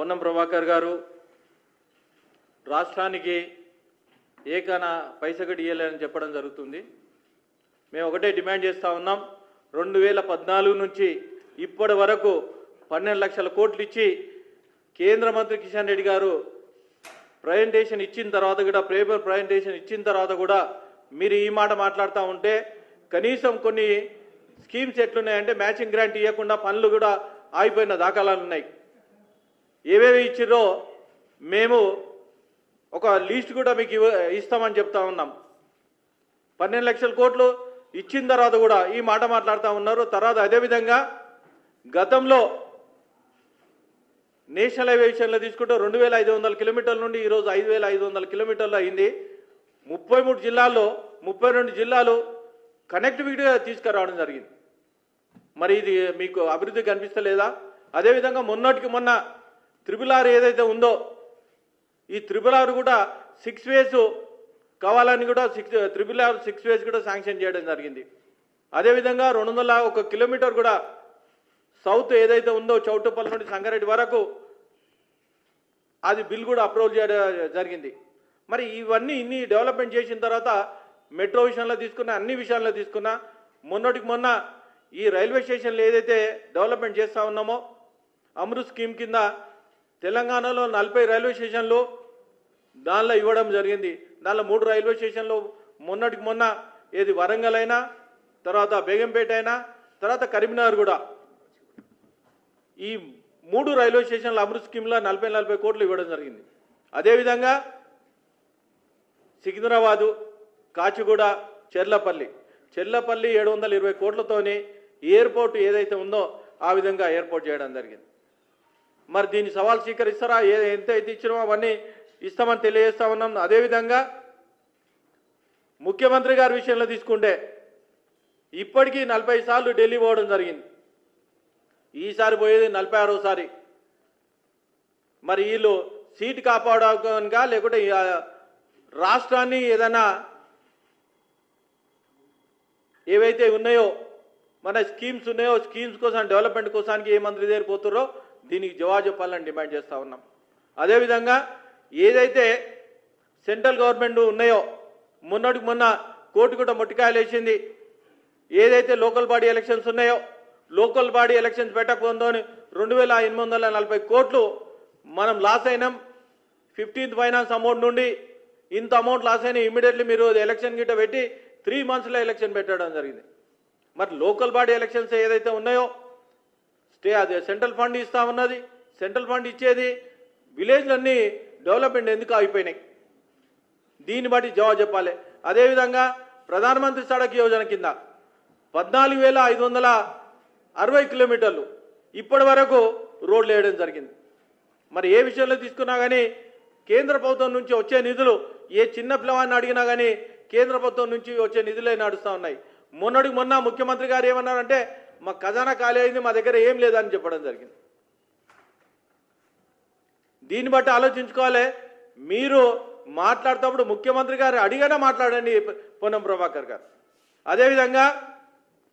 పొన్నం ప్రభాకర్ గారు రాష్ట్రానికి ఏకనా పైసగడి ఇయ్యలేదని చెప్పడం జరుగుతుంది. మేము ఒకటే డిమాండ్ చేస్తూ ఉన్నాం రెండు వేల పద్నాలుగు నుంచి ఇప్పటి వరకు పన్నెండు లక్షల కోట్లు ఇచ్చి కేంద్ర మంత్రి కిషన్ రెడ్డి గారు ప్రజెంటేషన్ ఇచ్చిన తర్వాత కూడా పేపర్ ప్రజెంటేషన్ ఇచ్చిన తర్వాత కూడా మీరు ఈ మాట మాట్లాడుతూ ఉంటే కనీసం కొన్ని స్కీమ్స్ ఎట్లున్నాయంటే మ్యాచింగ్ గ్రాంట్ ఇవ్వకుండా పనులు కూడా ఆగిపోయిన దాఖలాలు ఉన్నాయి. ఏవేవి ఇచ్చిర్రో మేము ఒక లిస్ట్ కూడా మీకు ఇవ్వ ఇస్తామని చెప్తా ఉన్నాం. పన్నెండు లక్షల కోట్లు ఇచ్చిన తర్వాత కూడా ఈ మాట మాట్లాడుతూ ఉన్నారు. తర్వాత అదేవిధంగా గతంలో నేషనల్ హైవే విషయంలో తీసుకుంటే రెండు వేల ఐదు వందల కిలోమీటర్ల నుండి ఈరోజు ఐదు వేల ఐదు వందల కిలోమీటర్లు అయింది. ముప్పై మూడు జిల్లాల్లో ముప్పై రెండు జిల్లాలు కనెక్టివిటీగా తీసుకురావడం జరిగింది. మరి ఇది మీకు అభివృద్ధి కనిపిస్తలేదా? అదేవిధంగా మొన్నటికి మొన్న త్రిబుల్ ఆర్ ఏదైతే ఉందో ఈ త్రిబుల్ ఆర్ కూడా సిక్స్ వేస్ కావాలని కూడా six triple R six ways కూడా శాంక్షన్ చేయడం జరిగింది. అదేవిధంగా రెండు వందల ఒక కిలోమీటర్ కూడా సౌత్ ఏదైతే ఉందో చౌటుపల్లి నుండి సంగారెడ్డి వరకు అది బిల్ కూడా అప్రూవల్ చేయడం జరిగింది. మరి ఇవన్నీ ఇన్ని డెవలప్మెంట్ చేసిన తర్వాత మెట్రో విషయంలో తీసుకున్నా అన్ని విషయాల్లో తీసుకున్నా మొన్నటికి మొన్న ఈ రైల్వే స్టేషన్లు ఏదైతే డెవలప్మెంట్ చేస్తూ ఉన్నామో అమృత్ స్కీమ్ కింద తెలంగాణలో నలభై రైల్వే స్టేషన్లు దానిలో ఇవ్వడం జరిగింది. దానిలో మూడు రైల్వే స్టేషన్లు మొన్నటికి మొన్న ఏది వరంగల్ అయినా తర్వాత బేగంపేట అయినా తర్వాత కరీంనగర్ కూడా. ఈ మూడు రైల్వే స్టేషన్ల అమృత్ స్కీమ్లో నలభై నలభై కోట్లు ఇవ్వడం జరిగింది. అదేవిధంగా సికింద్రాబాదు కాచిగూడ చెర్లపల్లి. చెర్లపల్లి ఏడు వందల ఇరవై కోట్లతోని ఎయిర్పోర్ట్ ఏదైతే ఉందో ఆ విధంగా ఏర్పాటు చేయడం జరిగింది. మరి దీన్ని సవాల్ స్వీకరిస్తారా? ఏ ఎంత అయితే ఇచ్చినామో అవన్నీ ఇస్తామని తెలియజేస్తా ఉన్నాం. అదేవిధంగా ముఖ్యమంత్రి గారి విషయంలో తీసుకుంటే ఇప్పటికీ నలభై సార్లు ఢిల్లీ పోవడం జరిగింది. ఈసారి పోయేది నలభై ఆరోసారి మరి వీళ్ళు సీటు కాపాడుకోనిగా లేకుంటే రాష్ట్రాన్ని ఏదైనా ఏవైతే ఉన్నాయో మన స్కీమ్స్ ఉన్నాయో స్కీమ్స్ కోసం డెవలప్మెంట్ కోసానికి ఏ మంత్రి దగ్గర పోతుర్రో దీనికి జవాబు చెప్పాలని డిమాండ్ చేస్తూ ఉన్నాం. అదేవిధంగా ఏదైతే సెంట్రల్ గవర్నమెంట్ ఉన్నాయో మొన్నటికి మొన్న కోటి కూడా మొట్టికాయలు వేసింది ఏదైతే లోకల్ బాడీ ఎలక్షన్స్ ఉన్నాయో లోకల్ బాడీ ఎలక్షన్స్ పెట్టకపోందో రెండు వేల ఎనిమిది వందల నలభై కోట్లు మనం లాస్ అయినాం. ఫిఫ్టీన్త్ ఫైనాన్స్ అమౌంట్ నుండి ఇంత అమౌంట్ లాస్ అయినా ఇమీడియట్లీ మీరు ఎలక్షన్ గిట్ట పెట్టి త్రీ మంత్స్లో ఎలక్షన్ పెట్టడం జరిగింది. మరి లోకల్ బాడీ ఎలక్షన్స్ ఏదైతే ఉన్నాయో స్టే అది సెంట్రల్ ఫండ్ ఇస్తా ఉన్నది. సెంట్రల్ ఫండ్ ఇచ్చేది విలేజ్లన్నీ డెవలప్మెంట్ ఎందుకు అయిపోయినాయి దీన్ని బట్టి జవాబు చెప్పాలి. అదేవిధంగా ప్రధానమంత్రి సడక్ యోజన కింద పద్నాలుగు వేల ఐదు వందల అరవై కిలోమీటర్లు ఇప్పటి వరకు రోడ్లు వేయడం జరిగింది. మరి ఏ విషయంలో తీసుకున్నా కానీ కేంద్ర ప్రభుత్వం నుంచి వచ్చే నిధులు ఏ చిన్న పిల్లవాడిని అడిగినా కానీ కేంద్ర ప్రభుత్వం నుంచి వచ్చే నిధులే నడుస్తూ ఉన్నాయి. మొన్నటికి మొన్న ముఖ్యమంత్రి గారు ఏమన్నారంటే మా ఖజానా ఖాళీ అయింది మా దగ్గర ఏం లేదని చెప్పడం జరిగింది. దీన్ని బట్టి ఆలోచించుకోవాలి. మీరు మాట్లాడేటప్పుడు ముఖ్యమంత్రి గారు అడిగానే మాట్లాడండి పొన్నం ప్రభాకర్ గారు. అదేవిధంగా